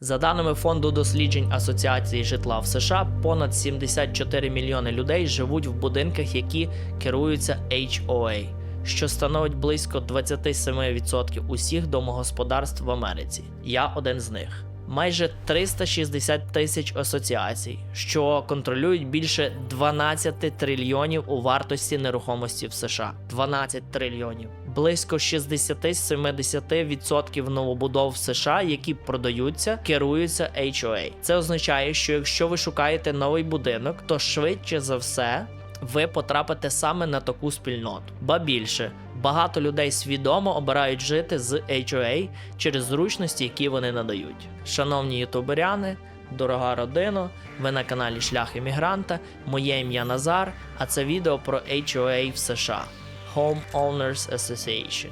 За даними фонду досліджень Асоціації житла в США, понад 74 мільйони людей живуть в будинках, які керуються HOA, що становить близько 27% усіх домогосподарств в Америці. Я один з них. Майже 360 тисяч асоціацій, що контролюють більше 12 трильйонів у вартості нерухомості в США. 12 трильйонів. Близько 60-70% новобудов США, які продаються, керуються HOA. Це означає, що якщо ви шукаєте новий будинок, то швидше за все ви потрапите саме на таку спільноту. Ба більше, багато людей свідомо обирають жити з HOA через зручності, які вони надають. Шановні ютуберяни, дорога родина, ви на каналі Шлях Іммігранта. Моє ім'я Назар, а це відео про HOA в США Home Owners Association.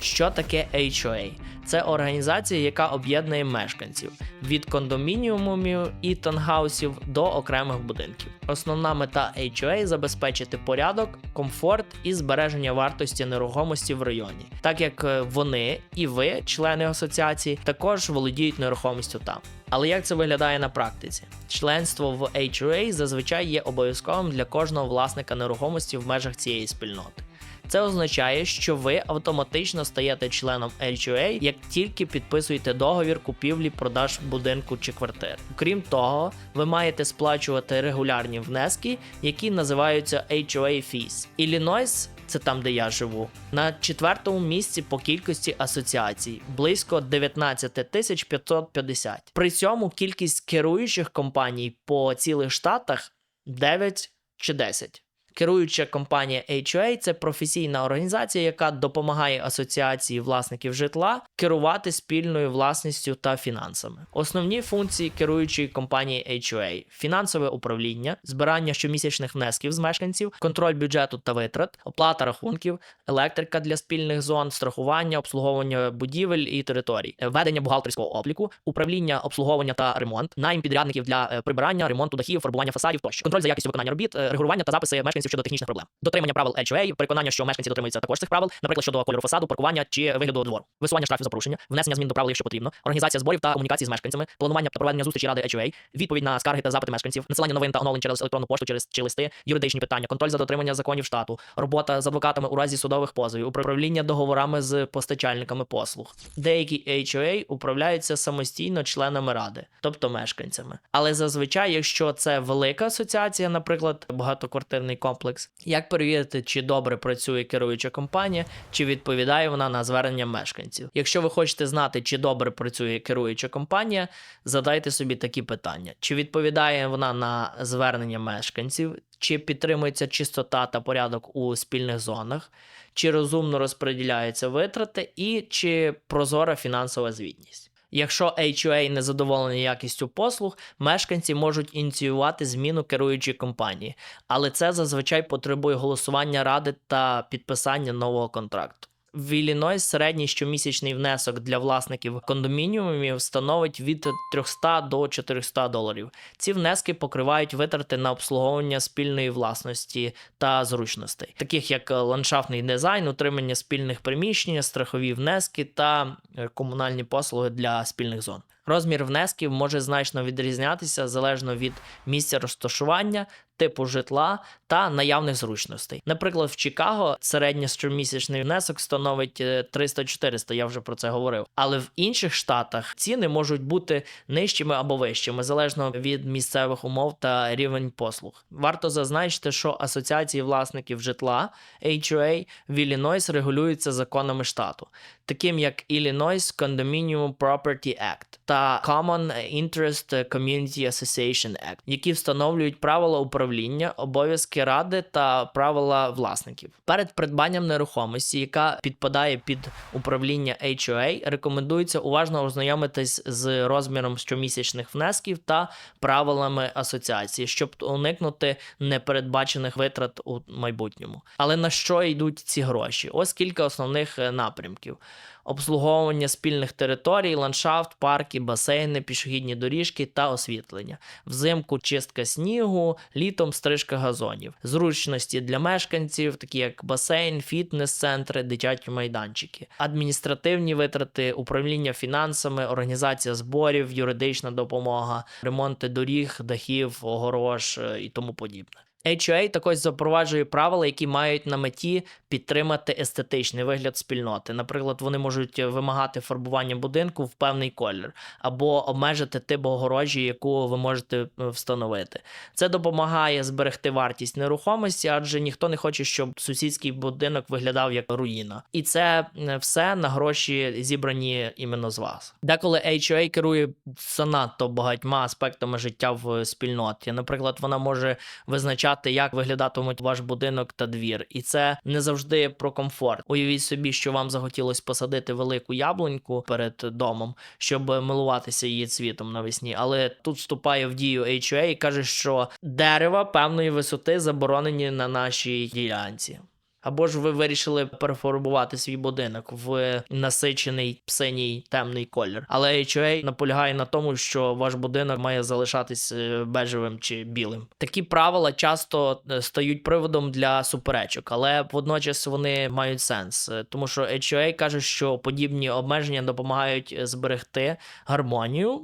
Що таке HOA? Це організація, яка об'єднує мешканців від кондомініумів і тангаусів до окремих будинків. Основна мета HOA – забезпечити порядок, комфорт і збереження вартості нерухомості в районі, так як е, вони і ви, члени асоціації, також володіють нерухомістю там. Але як це виглядає на практиці? Членство в HOA зазвичай є обов'язковим для кожного власника нерухомості в межах цієї спільноти. Це означає, що ви автоматично стаєте членом HOA, як тільки підписуєте договір купівлі-продаж будинку чи квартири. Крім того, ви маєте сплачувати регулярні внески, які називаються HOA Fees. Іллінойс це там, де я живу, на четвертому місці по кількості асоціацій близько 19 тисяч 550. При цьому кількість керуючих компаній по цілих штатах 9 чи 10. Керуюча компанія HOA – це професійна організація, яка допомагає асоціації власників житла керувати спільною власністю та фінансами. Основні функції керуючої компанії HOA – фінансове управління, збирання щомісячних внесків з мешканців, контроль бюджету та витрат, оплата рахунків, електрика для спільних зон, страхування, обслуговування будівель і територій, е, ведення бухгалтерського обліку, управління обслуговування та ремонт, найм підрядників для е, прибирання, ремонту дахів, фарбування фасадів тощо, контроль за якістю виконання робіт, е, регулювання та записи мешканців щодо технічних проблем, дотримання правил HOA, переконання, що мешканці дотримуються також цих правил, наприклад, щодо кольору фасаду, паркування чи вигляду двору, висування штрафів за порушення, внесення змін до правил, якщо потрібно, організація зборів та комунікації з мешканцями, планування та проведення зустрічі ради HOA, відповідь на скарги та запити мешканців, надсилання новин та оновлень через електронну пошту через чи листи, юридичні питання, контроль за дотримання законів штату, робота з адвокатами у разі судових позовів, управління договорами з постачальниками послуг. Деякі HOA управляються самостійно членами ради, тобто мешканцями. Але зазвичай, якщо це велика асоціація, наприклад, багатоквартирний комплекс, як перевірити, чи добре працює керуюча компанія, чи відповідає вона на звернення мешканців? Якщо ви хочете знати, чи добре працює керуюча компанія, задайте собі такі питання: чи відповідає вона на звернення мешканців, чи підтримується чистота та порядок у спільних зонах, чи розумно розподіляються витрати, і чи прозора фінансова звітність. Якщо HOA не задоволені якістю послуг, мешканці можуть ініціювати зміну керуючої компанії, але це зазвичай потребує голосування ради та підписання нового контракту. В Іллінойс середній щомісячний внесок для власників кондомініумів становить від 300 до 400 доларів. Ці внески покривають витрати на обслуговування спільної власності та зручностей, таких як ландшафтний дизайн, утримання спільних приміщень, страхові внески та е, комунальні послуги для спільних зон. Розмір внесків може значно відрізнятися залежно від місця розташування, типу житла та наявних зручностей. Наприклад, в Чикаго середній щомісячний внесок становить е, 300-400, я вже про це говорив. Але в інших штатах ціни можуть бути нижчими або вищими, залежно від місцевих умов та рівень послуг. Варто зазначити, що асоціації власників житла HOA в Іллінойс регулюються законами штату, таким як Illinois Condominium Property Act та Common Interest Community Association Act, які встановлюють правила управління, обов'язки ради та правила власників. Перед придбанням нерухомості, яка підпадає під управління HOA, рекомендується уважно ознайомитись з розміром щомісячних внесків та правилами асоціації, щоб уникнути непередбачених витрат у майбутньому. Але на що йдуть ці гроші? Ось кілька основних е, напрямків. Обслуговування спільних територій, ландшафт, парки, басейни, пішохідні доріжки та освітлення. Взимку чистка снігу, літом стрижка газонів, зручності для мешканців, такі як басейн, фітнес-центри, дитячі майданчики, адміністративні витрати, управління фінансами, організація зборів, юридична допомога, ремонти доріг, дахів, огорож е, і тому подібне. HOA також запроваджує правила, які мають на меті підтримати естетичний вигляд спільноти. Наприклад, вони можуть вимагати фарбування будинку в певний колір або обмежити тип огорожі, яку ви можете е, встановити. Це допомагає зберегти вартість нерухомості, адже ніхто не хоче, щоб сусідський будинок виглядав як руїна. І це е, все на гроші зібрані іменно з вас. Деколи HOA керує занадто багатьма аспектами життя в спільноті. Наприклад, вона може визначати, як виглядатимуть ваш будинок та двір, і це не завжди про комфорт. Уявіть собі, що вам захотілось посадити велику яблуньку перед домом, щоб милуватися її цвітом навесні. Але тут вступає в дію HOA і каже, що дерева певної висоти заборонені на нашій ділянці. Або ж ви вирішили перефарбувати свій будинок в насичений синій темний колір. Але HOA наполягає на тому, що ваш будинок має залишатись е, бежевим чи білим. Такі правила часто е, стають приводом для суперечок, але водночас вони мають сенс, е, тому що HOA каже, що подібні обмеження допомагають зберегти гармонію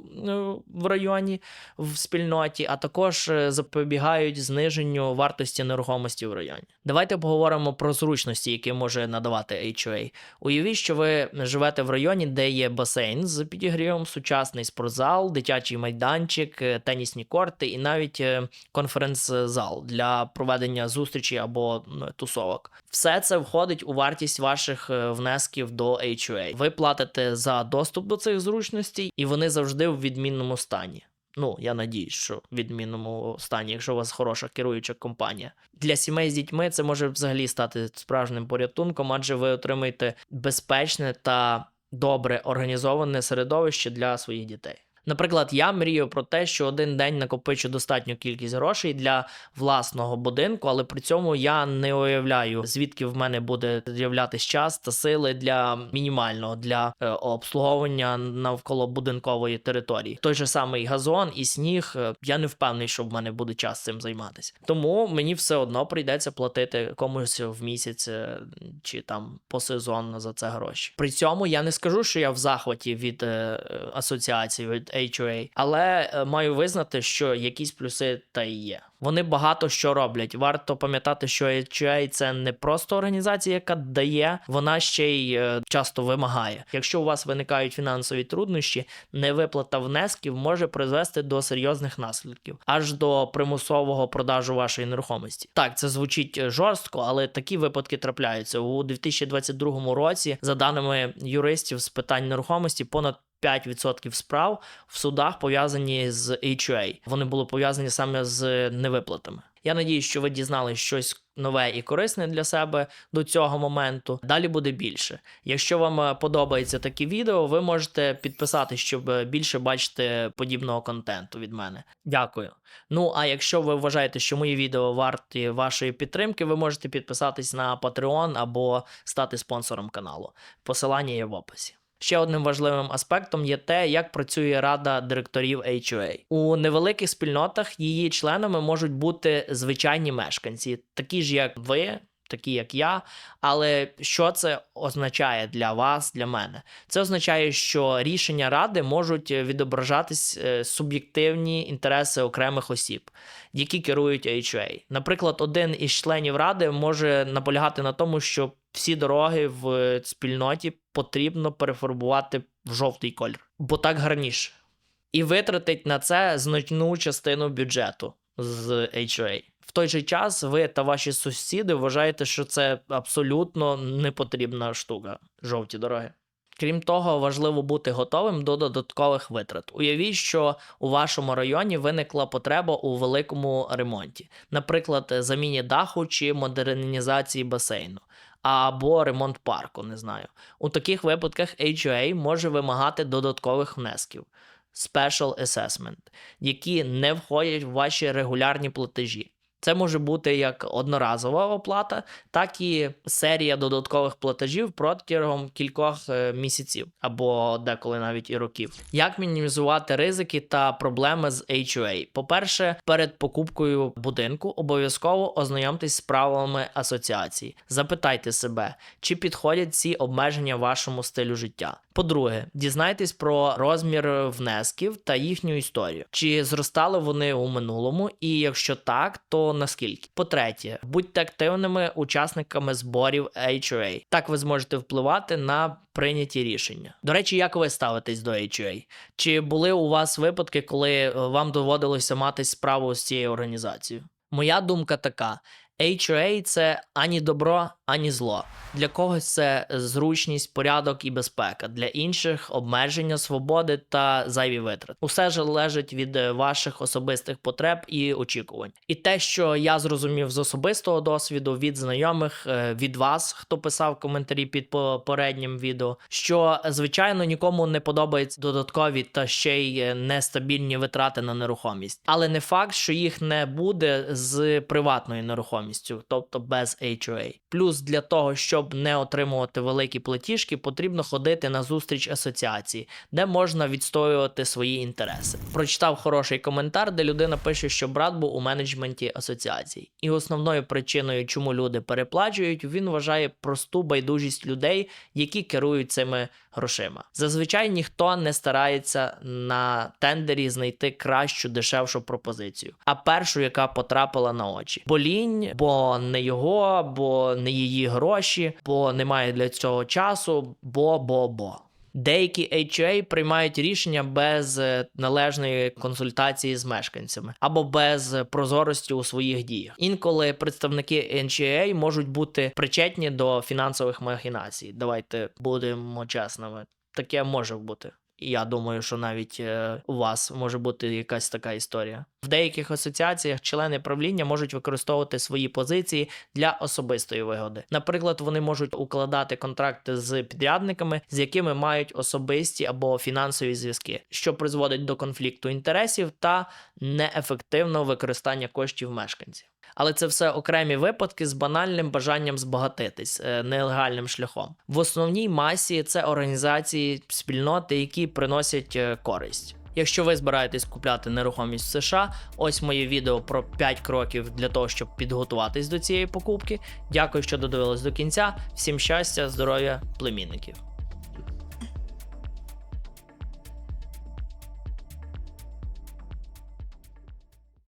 в районі в спільноті, а також запобігають зниженню вартості нерухомості в районі. Давайте поговоримо про зручності, які може надавати HOA. Уявіть, що ви живете в районі, де є басейн з підігрівом, сучасний спортзал, дитячий майданчик, е, тенісні корти і навіть е, конференц-зал для проведення зустрічі або тусовок. Все це входить у вартість ваших е, внесків до HOA. Ви платите за доступ до цих зручностей, і вони завжди в відмінному стані. Ну, я надіюсь, що в відмінному стані, якщо у вас хороша керуюча компанія. Для сімей з дітьми це може взагалі стати справжнім порятунком, адже ви отримаєте безпечне та добре організоване середовище для своїх дітей. Наприклад, я мрію про те, що один день накопичу достатню кількість грошей для власного будинку, але при цьому я не уявляю, звідки в мене буде з'являтися час та сили для мінімального для е, обслуговування навколо будинкової території. Той же самий газон і сніг. е, Я не впевнений, що в мене буде час цим займатися. Тому мені все одно прийдеться платити комусь в місяць е, чи там посезонно за це гроші. При цьому я не скажу, що я в захваті від е, асоціації від HOA, але е, маю визнати, що якісь плюси та й є. Вони багато що роблять. Варто пам'ятати, що HOA – це не просто організація, яка дає, вона ще й е, часто вимагає. Якщо у вас виникають фінансові труднощі, невиплата внесків може призвести до серйозних наслідків, аж до примусового продажу вашої нерухомості. Так, це звучить е, жорстко, але такі випадки трапляються у 2022 році. За даними юристів з питань нерухомості, понад 5% справ в судах пов'язані з HOA. Вони були пов'язані саме з невиплатами. Я надію, що ви дізнали щось нове і корисне для себе до цього моменту. Далі буде більше. Якщо вам е, подобається такі відео, ви можете підписатись, щоб е, більше бачити подібного контенту від мене. Дякую. Ну а якщо ви вважаєте, що мої відео варті вашої підтримки, ви можете підписатись на Patreon або стати спонсором каналу. Посилання є в описі. Ще одним важливим аспектом є те, як працює рада директорів HOA. У невеликих спільнотах її членами можуть бути звичайні мешканці, такі ж як ви. Такі як я, але що це означає для вас, для мене? Це означає, що рішення ради можуть відображатись е, суб'єктивні інтереси окремих осіб, які керують HOA. Наприклад, один із членів ради може наполягати на тому, що всі дороги в спільноті потрібно перефарбувати в жовтий колір, бо так гарніше. І витратить на це значну частину бюджету з HOA. В той же час ви та ваші сусіди вважаєте, що це абсолютно непотрібна штука жовті дороги. Крім того, важливо бути готовим до додаткових витрат. Уявіть, що у вашому районі виникла потреба у великому ремонті, наприклад, заміні даху чи модернізації басейну. Або ремонт парку, не знаю. У таких випадках HOA може вимагати додаткових внесків Special Assessment, які не входять в ваші регулярні платежі. Це може бути як одноразова оплата, так і серія додаткових платежів протягом кількох е, місяців або деколи навіть і років. Як мінімізувати ризики та проблеми з HOA? По-перше, перед покупкою будинку обов'язково ознайомтесь з правилами асоціації. Запитайте себе, чи підходять ці обмеження вашому стилю життя. По-друге, дізнайтесь про розмір внесків та їхню історію. Чи зростали вони у минулому, і якщо так, то наскільки? По-третє, будьте активними учасниками зборів HOA. Так ви зможете впливати на прийняті рішення. До речі, як ви ставитесь до HOA? Чи були у вас випадки, коли е, вам доводилося мати справу з цією організацією? Моя думка така: HOA – це ані добро, ані зло. Для когось це зручність, порядок і безпека, для інших обмеження свободи та зайві витрати. Усе ж залежить від е, ваших особистих потреб і очікувань. І те, що я зрозумів з особистого досвіду, від знайомих, е, від вас, хто писав коментарі під попереднім відео, що звичайно нікому не подобаються додаткові та ще й е, нестабільні витрати на нерухомість, але не факт, що їх не буде з приватною нерухомістю, тобто без HOA. Плюс для того, щоб не отримувати великі платіжки, потрібно ходити на зустріч асоціації, де можна відстоювати свої інтереси. Прочитав хороший коментар, де людина пише, що брат був у менеджменті асоціацій, і основною причиною, чому люди переплачують, він вважає просту байдужість людей, які керують цими грошима. Зазвичай ніхто не старається на тендері знайти кращу дешевшу пропозицію, а першу, яка потрапила на очі. Бо лінь, бо не його, бо не її гроші, бо немає для цього часу, бо бо бо. Деякі HOA приймають рішення без е, належної консультації з мешканцями або без прозорості у своїх діях. Інколи представники NGA можуть бути причетні до фінансових махінацій. Давайте будемо чесними. Таке може бути. Я думаю, що навіть е, у вас може бути якась така історія. В деяких асоціаціях члени правління можуть використовувати свої позиції для особистої вигоди. Наприклад, вони можуть укладати контракти з підрядниками, з якими мають особисті або фінансові зв'язки, що призводить до конфлікту інтересів та неефективного використання коштів мешканців. Але це все окремі випадки з банальним бажанням збагатитись е, нелегальним шляхом. В основній масі це організації спільноти, які приносять е, користь. Якщо ви збираєтесь купляти нерухомість в США, ось моє відео про 5 кроків для того, щоб підготуватись до цієї покупки. Дякую, що додивились до кінця. Всім щастя, здоров'я, племінників.